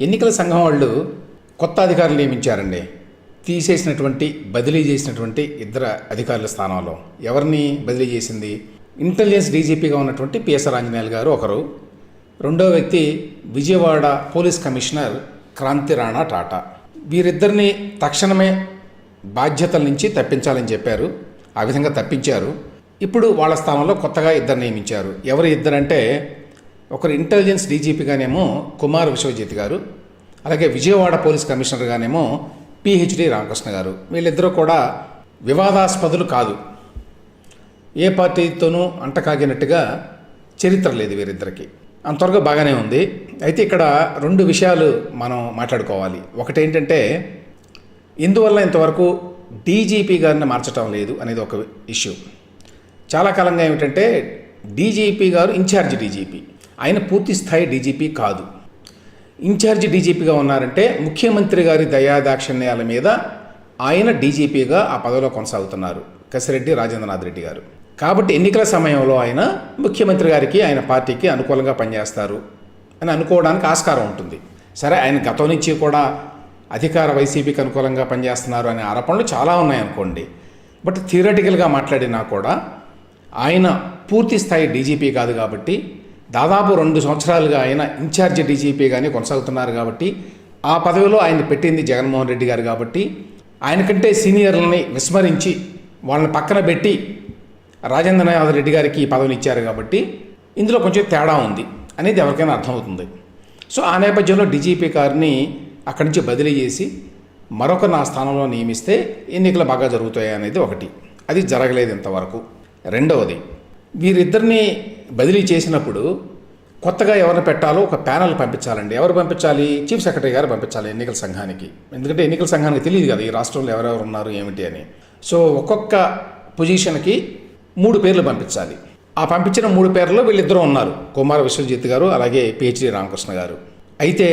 ఎన్నికల సంఘం వాళ్ళు కొత్త అధికారులు నియమించారండి. తీసేసినటువంటి బదిలీ చేసినటువంటి ఇద్దరు అధికారుల స్థానంలో. ఎవరిని బదిలీ చేసింది? ఇంటెలిజెన్స్ డీజీపీగా ఉన్నటువంటి పిఎస్ఆర్ ఆంజనేయులు గారు ఒకరు. రెండో వ్యక్తి విజయవాడ పోలీస్ కమిషనర్ క్రాంతి రాణా టాటా. వీరిద్దరిని తక్షణమే బాధ్యతల నుంచి తప్పించాలని చెప్పారు. ఆ విధంగా తప్పించారు. ఇప్పుడు వాళ్ళ స్థానంలో కొత్తగా ఇద్దరు నియమించారు. ఎవరు ఇద్దరంటే ఒకరు ఇంటెలిజెన్స్ డీజీపీగానేమో కుమార్ విశ్వజిత్ గారు అలాగే విజయవాడ పోలీస్ కమిషనర్గానేమో పిహెచ్డి రామకృష్ణ గారు. వీళ్ళిద్దరూ కూడా వివాదాస్పదులు కాదు. ఏ పార్టీతోనూ అంటకాగినట్టుగా చరిత్ర లేదు వీరిద్దరికి. త్వరగా బాగానే ఉంది. అయితే ఇక్కడ రెండు విషయాలు మనం మాట్లాడుకోవాలి. ఒకటేంటంటే ఇందువల్ల ఇంతవరకు డీజీపీ గారిని మార్చటం లేదు అనేది ఒక ఇష్యూ చాలా కాలంగా ఏమిటంటే డీజీపీ గారు ఇన్ఛార్జ్ డీజీపీ ఆయన పూర్తి స్థాయి డీజీపీ కాదు. ఇన్ఛార్జి డీజీపీగా ఉన్నారంటే ముఖ్యమంత్రి గారి దయాదాక్షిణ్యాల మీద ఆయన డీజీపీగా ఆ పదవిలో కొనసాగుతున్నారు కసిరెడ్డి రాజేంద్రనాథ్ రెడ్డి గారు. కాబట్టి ఎన్నికల సమయంలో ఆయన ముఖ్యమంత్రి గారికి ఆయన పార్టీకి అనుకూలంగా పనిచేస్తారు అని అనుకోవడానికి ఆస్కారం ఉంటుంది. సరే ఆయన గతం నుంచి కూడా అధికార వైసీపీకి అనుకూలంగా పనిచేస్తున్నారు అనే ఆరోపణలు చాలా ఉన్నాయనుకోండి బట్ థియరటికల్గా మాట్లాడినా కూడా ఆయన పూర్తి స్థాయి డీజీపీ కాదు కాబట్టి దాదాపు రెండు సంవత్సరాలుగా ఆయన ఇన్ఛార్జ్ డీజీపీగానే కొనసాగుతున్నారు కాబట్టి ఆ పదవిలో ఆయన పెట్టింది జగన్మోహన్ రెడ్డి గారు కాబట్టి ఆయనకంటే సీనియర్లని విస్మరించి వాళ్ళని పక్కన పెట్టి రాజేంద్రనాథ్ రెడ్డి గారికి ఈ పదవిని ఇచ్చారు కాబట్టి ఇందులో కొంచెం తేడా ఉంది అనేది ఎవరికైనా అర్థమవుతుంది. సో ఆ నేపథ్యంలో డీజీపీ గారిని అక్కడి నుంచి బదిలీ చేసి మరొక నా స్థానంలో నియమిస్తే ఎన్నికలు బాగా జరుగుతాయి అనేది ఒకటి. అది జరగలేదు ఇంతవరకు. రెండవది వీరిద్దరిని బదిలీ చేసినప్పుడు కొత్తగా ఎవరిని పెట్టాలో ఒక ప్యానల్ పంపించాలండి. ఎవరు పంపించాలి? చీఫ్ సెక్రటరీ గారు పంపించాలి ఎన్నికల సంఘానికి. ఎందుకంటే ఎన్నికల సంఘానికి తెలియదు కదా ఈ రాష్ట్రంలో ఎవరెవరు ఉన్నారు ఏమిటి అని. సో ఒక్కొక్క పొజిషన్కి మూడు పేర్లు పంపించాలి. ఆ పంపించిన మూడు పేర్లలో వీళ్ళిద్దరూ ఉన్నారు. కుమార విశ్వజిత్ గారు అలాగే పిహెచ్డి రామకృష్ణ గారు. అయితే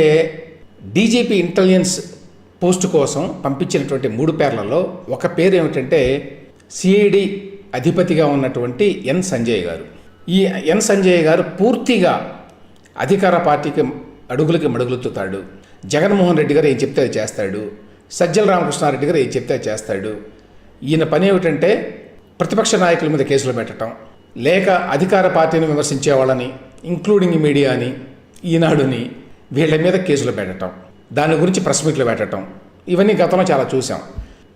డీజీపీ ఇంటెలిజెన్స్ పోస్ట్ కోసం పంపించినటువంటి మూడు పేర్లలో ఒక పేరు ఏమిటంటే సిఐడి అధిపతిగా ఉన్నటువంటి ఎన్ సంజయ్ గారు. ఈ ఎన్ సంజయ్ గారు పూర్తిగా అధికార పార్టీకి అడుగులకి మడుగులుతుతాడు జగన్మోహన్ రెడ్డి గారు ఏం చెప్తే అది చేస్తాడు. సజ్జల రామకృష్ణారెడ్డి గారు ఏం చెప్తే అది చేస్తాడు. ఈయన పని ఏమిటంటే ప్రతిపక్ష నాయకుల మీద కేసులు పెట్టడం లేక అధికార పార్టీని విమర్శించే వాళ్ళని ఇంక్లూడింగ్ మీడియాని ఈనాడుని వీళ్ళ మీద కేసులు పెట్టడం దాని గురించి ప్రెస్ మీట్లు పెట్టడం ఇవన్నీ గతంలో చాలా చూసాం.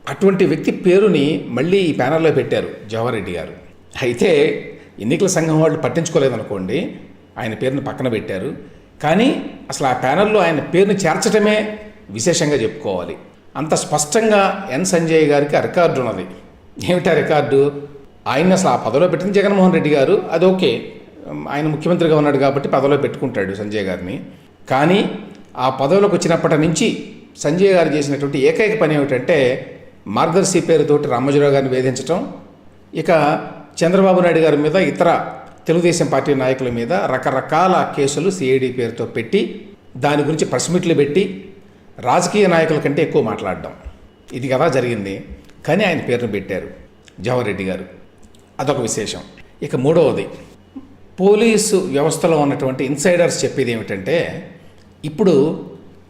అటువంటి వ్యక్తి పేరుని మళ్ళీ ఈ ప్యానల్లో పెట్టారు జవహర్ రెడ్డి గారు. అయితే ఎన్నికల సంఘం వాళ్ళు పట్టించుకోలేదనుకోండి ఆయన పేరుని పక్కన పెట్టారు. కానీ అసలు ఆ ప్యానల్లో ఆయన పేరుని చేర్చడమే విశేషంగా చెప్పుకోవాలి. అంత స్పష్టంగా ఎన్ సంజయ్ గారికి ఆ రికార్డు ఉన్నది. ఏమిటా రికార్డు? ఆయన అసలు ఆ పదవిలో పెట్టింది జగన్మోహన్ రెడ్డి గారు. అది ఓకే. ఆయన ముఖ్యమంత్రిగా ఉన్నాడు కాబట్టి పదవిలో పెట్టుకుంటాడు సంజయ్ గారిని. కానీ ఆ పదవిలోకి వచ్చినప్పటి నుంచి సంజయ్ గారు చేసినటువంటి ఏకైక పని ఏమిటంటే మార్గదర్శి పేరుతోటి రామోజీరావు గారిని వేధించటం ఇక చంద్రబాబు నాయుడు గారి మీద ఇతర తెలుగుదేశం పార్టీ నాయకుల మీద రకరకాల కేసులు సిఐడి పేరుతో పెట్టి దాని గురించి ప్రెస్ మీట్లు పెట్టి రాజకీయ నాయకుల కంటే ఎక్కువ మాట్లాడడం. ఇది కదా జరిగింది. కానీ ఆయన పేరును పెట్టారు జవహర్ రెడ్డి గారు. అదొక విశేషం. ఇక మూడవది పోలీసు వ్యవస్థలో ఉన్నటువంటి ఇన్సైడర్స్ చెప్పేది ఏమిటంటే ఇప్పుడు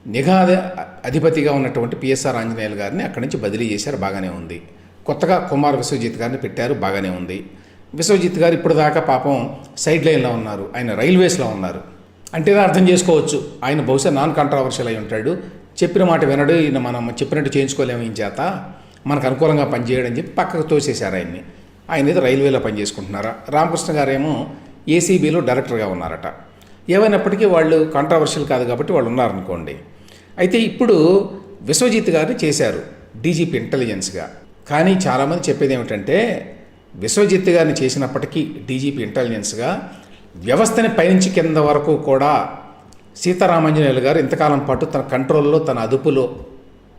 నిఘా అధిపతిగా ఉన్నటువంటి పిఎస్ఆర్ ఆంజనేయులు గారిని అక్కడి నుంచి బదిలీ చేశారు బాగానే ఉంది. కొత్తగా కుమార్ విశ్వజిత్ గారిని పెట్టారు బాగానే ఉంది. విశ్వజిత్ గారు ఇప్పుడు దాకా పాపం సైడ్ లైన్లో ఉన్నారు ఆయన రైల్వేస్లో ఉన్నారు. అంటేనే అర్థం చేసుకోవచ్చు ఆయన బహుశా నాన్ కాంట్రావర్షియల్ అయి ఉంటాడు. చెప్పిన మాట వినడు ఈయన మనం చెప్పినట్టు చేయించుకోలేము ఈ చేత మనకు అనుకూలంగా పనిచేయడం చెప్పి పక్కకు తోసేశారు ఆయన్ని. ఆయన ఏదో రైల్వేలో పనిచేసుకుంటున్నారా? రామకృష్ణ గారేమో ఏసీబీలో డైరెక్టర్గా ఉన్నారట. ఏమైనప్పటికీ వాళ్ళు కాంట్రవర్షియల్ కాదు కాబట్టి వాళ్ళు ఉన్నారనుకోండి. అయితే ఇప్పుడు విశ్వజిత్ గారిని చేశారు డీజీపీ ఇంటెలిజెన్స్గా కానీ చాలామంది చెప్పేది ఏమిటంటే విశ్వజిత్ గారిని చేసినప్పటికీ డీజీపీ ఇంటెలిజెన్స్గా వ్యవస్థని పైనుంచి కింద వరకు కూడా సీతారామంజనేయులు గారు ఇంతకాలం పాటు తన కంట్రోల్లో తన అదుపులో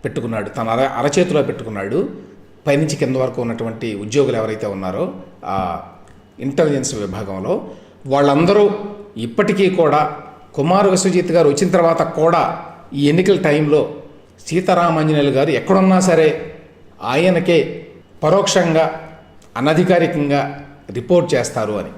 పెట్టుకున్నాడు తన అర అరచేతిలో పెట్టుకున్నాడు. పైనుంచి కింద వరకు ఉన్నటువంటి ఉద్యోగులు ఎవరైతే ఉన్నారో ఆ ఇంటెలిజెన్స్ విభాగంలో వాళ్ళందరూ ఇప్పటికీ కూడా కుమార్ విశ్వజిత్ గారు వచ్చిన తర్వాత కూడా ఈ ఎన్నికల టైంలో సీతారామాంజనేయులు గారు ఎక్కడున్నా సరే ఆయనకే పరోక్షంగా అనధికారికంగా రిపోర్ట్ చేస్తారు అని.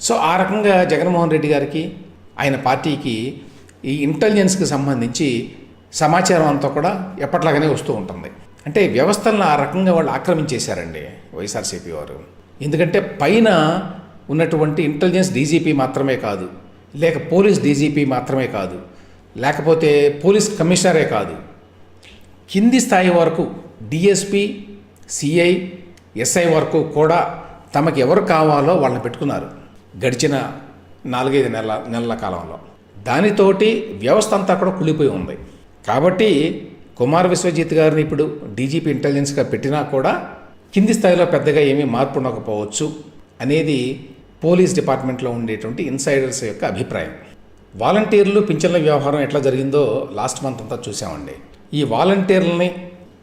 సో ఆ రకంగా జగన్మోహన్ రెడ్డి గారికి ఆయన పార్టీకి ఈ ఇంటెలిజెన్స్కి సంబంధించి సమాచారం అంతా కూడా ఎప్పట్లాగానే వస్తూ ఉంటుంది. అంటే వ్యవస్థలను ఆ రకంగా వాళ్ళు ఆక్రమించేశారండి వైఎస్ఆర్సీపీ వారు. ఎందుకంటే పైన ఉన్నటువంటి ఇంటెలిజెన్స్ డీజీపీ మాత్రమే కాదు. లేక పోలీస్ డీజీపీ మాత్రమే కాదు. లేకపోతే పోలీస్ కమిషనరే కాదు. కింది స్థాయి వరకు డిఎస్పి సిఐ ఎస్ఐ వరకు కూడా తమకు ఎవరు కావాలో వాళ్ళని పెట్టుకున్నారు. గడిచిన నాలుగైదు నెలల నెలల కాలంలో. దానితోటి వ్యవస్థ అంతా కూడా కుళ్ళిపోయి ఉంది. కాబట్టి కుమార్ విశ్వజిత్ గారిని ఇప్పుడు డీజీపీ ఇంటెలిజెన్స్గా పెట్టినా కూడా కింది స్థాయిలో పెద్దగా ఏమీ మార్పు ఉండకపోవచ్చు అనేది పోలీస్ డిపార్ట్మెంట్లో ఉండేటువంటి ఇన్సైడర్స్ యొక్క అభిప్రాయం. వాలంటీర్లు పింఛన్ల వ్యవహారం ఎట్లా జరిగిందో లాస్ట్ మంత్ అంతా చూసామండి. ఈ వాలంటీర్లని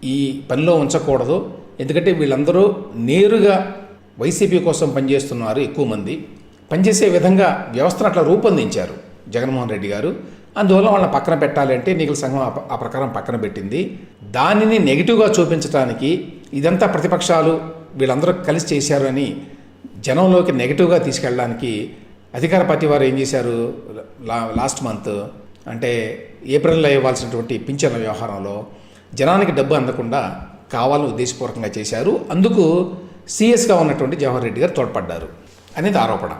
ఈ పనిలో ఉంచకూడదు. ఎందుకంటే వీళ్ళందరూ నేరుగా వైసీపీ కోసం పనిచేస్తున్నారు ఎక్కువ మంది. పనిచేసే విధంగా వ్యవస్థను అట్లా రూపొందించారు జగన్మోహన్ రెడ్డి గారు. అందువల్ల వాళ్ళని పక్కన పెట్టాలి అంటే ఎన్నికల సంఘం ఆ ఆ ప్రకారం పక్కన పెట్టింది. దానిని నెగిటివ్గా చూపించడానికి ఇదంతా ప్రతిపక్షాలు వీళ్ళందరూ కలిసి చేశారు అని జనంలోకి నెగిటివ్గా తీసుకెళ్ళడానికి అధికార పార్టీ వారు ఏం చేశారు? లా లాస్ట్ మంత్ అంటే ఏప్రిల్లో ఇవ్వాల్సినటువంటి పింఛన్ల వ్యవహారంలో జనానికి డబ్బు అందకుండా కావాలని ఉద్దేశపూర్వకంగా చేశారు. అందుకు సీఎస్గా ఉన్నటువంటి జవహర్ రెడ్డి గారు తోడ్పడ్డారు అనేది ఆరోపణ.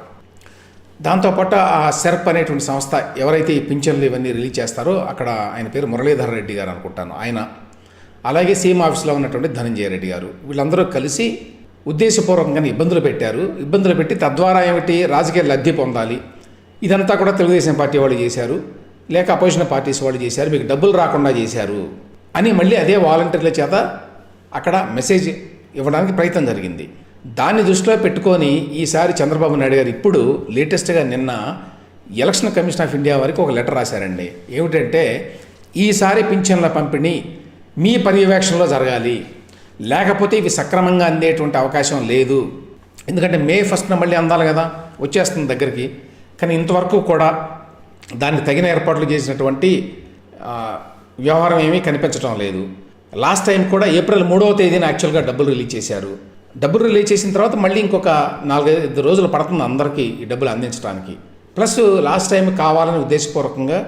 దాంతోపాటు ఆ సెర్ప్ అనేటువంటి సంస్థ ఎవరైతే ఈ పింఛన్లు ఇవన్నీ రిలీజ్ చేస్తారో అక్కడ ఆయన పేరు మురళీధర్ రెడ్డి గారు అనుకుంటాను ఆయన. అలాగే సీఎం ఆఫీస్లో ఉన్నటువంటి ధనంజయ రెడ్డి గారు. వీళ్ళందరూ కలిసి ఉద్దేశపూర్వకంగానే ఇబ్బందులు పెట్టారు. ఇబ్బందులు పెట్టి తద్వారా ఏమిటి? రాజకీయ లబ్ధి పొందాలి. ఇదంతా కూడా తెలుగుదేశం పార్టీ వాళ్ళు చేశారు. లేక అపోజిషన్ పార్టీస్ వాళ్ళు చేశారు. మీకు డబ్బులు రాకుండా చేశారు. అని మళ్ళీ అదే వాలంటీర్ల చేత అక్కడ మెసేజ్ ఇవ్వడానికి ప్రయత్నం జరిగింది. దాన్ని దృష్టిలో పెట్టుకొని ఈసారి చంద్రబాబు నాయుడు గారు ఇప్పుడు లేటెస్ట్గా నిన్న ఎలక్షన్ కమిషన్ ఆఫ్ ఇండియా వారికి ఒక లెటర్ రాశారండి. ఏమిటంటే ఈసారి పింఛన్ల పంపిణీ మీ పర్యవేక్షణలో జరగాలి. లేకపోతే ఇవి సక్రమంగా అందేటువంటి అవకాశం లేదు. ఎందుకంటే మే ఫస్ట్న మళ్ళీ అందాలి కదా వచ్చేస్తుంది దగ్గరికి. కానీ ఇంతవరకు కూడా దానికి తగిన ఏర్పాట్లు చేసినటువంటి వ్యవహారం ఏమీ కనిపించడం లేదు. లాస్ట్ టైం కూడా ఏప్రిల్ మూడవ తేదీన యాక్చువల్గా డబ్బులు రిలీజ్ చేశారు. డబ్బులు రిలీజ్ చేసిన తర్వాత మళ్ళీ ఇంకొక నాలుగైదు రోజులు పడుతుంది అందరికీ ఈ డబ్బులు అందించడానికి ప్లస్ లాస్ట్ టైం కావాలని ఉద్దేశపూర్వకంగా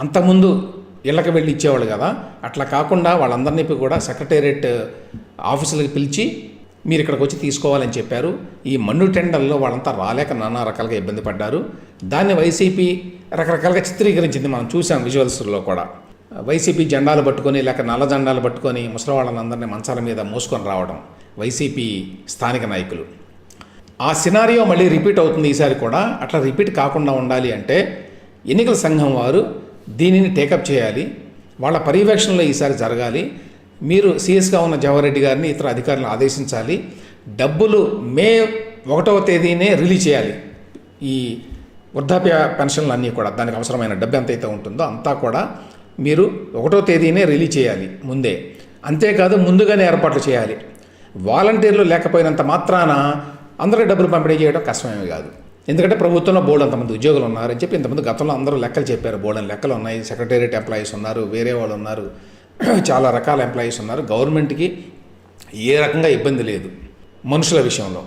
అంతకుముందు ఇళ్ళకి వెళ్ళి ఇచ్చేవాళ్ళు కదా. అట్లా కాకుండా వాళ్ళందరినీ కూడా సెక్రటేరియట్ ఆఫీసులకు పిలిచి మీరు ఇక్కడికి వచ్చి తీసుకోవాలని చెప్పారు. ఈ మన్ను టెండర్లో వాళ్ళంతా రాలేక నానా రకాలుగా ఇబ్బంది పడ్డారు. దాన్ని వైసీపీ రకరకాలుగా చిత్రీకరించింది మనం చూసాం విజువల్స్లో కూడా. వైసీపీ జెండాలు పట్టుకొని లేక నల్ల జెండాలు పట్టుకొని ముసలివాళ్ళందరినీ మంచాల మీద మోసుకొని రావడం వైసీపీ స్థానిక నాయకులు. ఆ సినారియో మళ్ళీ రిపీట్ అవుతుంది ఈసారి కూడా. అట్లా రిపీట్ కాకుండా ఉండాలి అంటే ఎన్నికల సంఘం వారు దీనిని టేకప్ చేయాలి. వాళ్ళ పర్యవేక్షణలో ఈసారి జరగాలి. మీరు సీఎస్గా ఉన్న జవహర్ రెడ్డి గారిని ఇతర అధికారులను ఆదేశించాలి. డబ్బులు మే ఒకటవ తేదీనే రిలీజ్ చేయాలి. ఈ వృద్ధాప్య పెన్షన్లు అన్నీ కూడా దానికి అవసరమైన డబ్బు ఎంతైతే ఉంటుందో అంతా కూడా మీరు ఒకటో తేదీనే రిలీజ్ చేయాలి ముందే. అంతేకాదు ముందుగానే ఏర్పాట్లు చేయాలి. వాలంటీర్లు లేకపోయినంత మాత్రాన అందరికీ డబ్బులు పంపిణీ చేయడం కష్టమేమి కాదు. ఎందుకంటే ప్రభుత్వంలో బోర్డు అంతమంది ఉద్యోగులు ఉన్నారు అని చెప్పి ఇంతమంది గతంలో అందరూ లెక్కలు చెప్పారు. బోర్డు లెక్కలు ఉన్నాయి. సెక్రటేరియట్ ఎంప్లాయీస్ ఉన్నారు. వేరే వాళ్ళు ఉన్నారు. చాలా రకాల ఎంప్లాయీస్ ఉన్నారు. గవర్నమెంట్కి ఏ రకంగా ఇబ్బంది లేదు మనుషుల విషయంలో.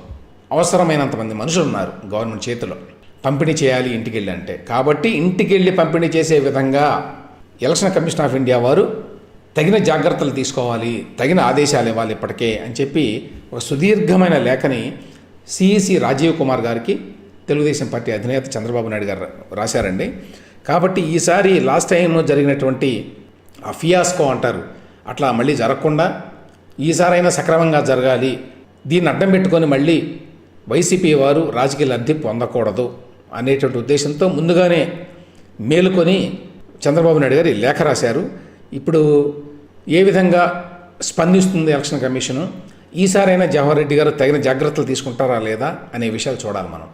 అవసరమైనంతమంది మనుషులు ఉన్నారు గవర్నమెంట్ చేతిలో. పంపిణీ చేయాలి ఇంటికి వెళ్ళి అంటే కాబట్టి ఇంటికి వెళ్ళి పంపిణీ చేసే విధంగా ఎలక్షన్ కమిషన్ ఆఫ్ ఇండియా వారు తగిన జాగ్రత్తలు తీసుకోవాలి. తగిన ఆదేశాలు ఇవ్వాలి ఇప్పటికే అని చెప్పి ఒక సుదీర్ఘమైన లేఖని సిఈసి రాజీవ్ కుమార్ గారికి తెలుగుదేశం పార్టీ అధినేత చంద్రబాబు నాయుడు గారు రాశారండి. కాబట్టి ఈసారి లాస్ట్ టైం జరిగినటువంటి ఆ ఫియాస్కో అంటారు. అట్లా మళ్ళీ జరగకుండా ఈసారైనా సక్రమంగా జరగాలి. దీన్ని అడ్డం పెట్టుకొని మళ్ళీ వైసీపీ వారు రాజకీయ లబ్ధి పొందకూడదు అనేటువంటి ఉద్దేశంతో ముందుగానే మేలుకొని చంద్రబాబు నాయుడు గారు లేఖ రాశారు. ఇప్పుడు ఏ విధంగా స్పందిస్తుంది ఎలక్షన్ కమిషను? ఈసారైనా జవహర్ రెడ్డి గారు తగిన జాగ్రత్తలు తీసుకుంటారా లేదా అనే విషయాలు చూడాలి మనం.